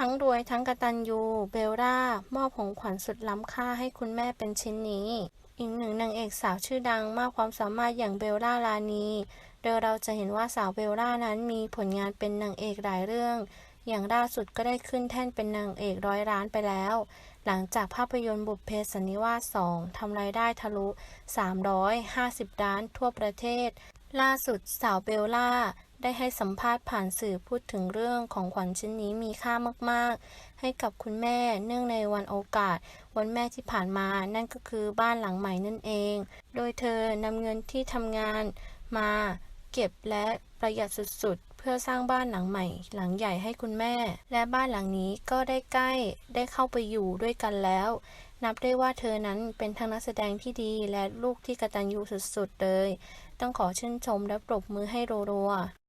ทั้งรวยทั้งกตัญญูเบลล่ามอบของขวัญสุดล้ำค่าให้คุณแม่เป็นชิ้นนี้ อีกหนึ่งนางเอกสาวชื่อดังมากความสามารถอย่างเบลล่าลานีโดยเราจะเห็นว่าสาวเบลล่านั้นมีผลงานเป็นนางเอกหลายเรื่อง อย่างล่าสุดก็ได้ขึ้นแท่นเป็นนางเอกร้อยล้านไปแล้ว หลังจากภาพยนตร์บุพเพสันนิวาส 2ทำรายได้ทะลุ 350 ล้านทั่วประเทศ ล่าสุดสาวเบลล่าได้ให้สัมภาษณ์ผ่านสื่อพูดถึงเรื่องของขวัญชิ้นนี้มีค่ามากๆ ให้กับคุณแม่เนื่องในวันโอกาส วันแม่ที่ผ่านมานั่นก็คือบ้านหลังใหม่นั่นเอง โดยเธอนำเงินที่ทำงานมาเก็บและประหยัดสุดๆ พื่อสร้างบ้านหลังใหม่ หลังใหญ่ให้คุณแม่ และบ้านหลังนี้ก็ได้ใกล้ได้เข้าไปอยู่ด้วยกันแล้ว นับได้ว่าเธอนั้นเป็นทั้งนักแสดงที่ดีและลูกที่กตัญญูสุดๆเลย ต้องขอชื่นชมและปรบมือให้รัวๆ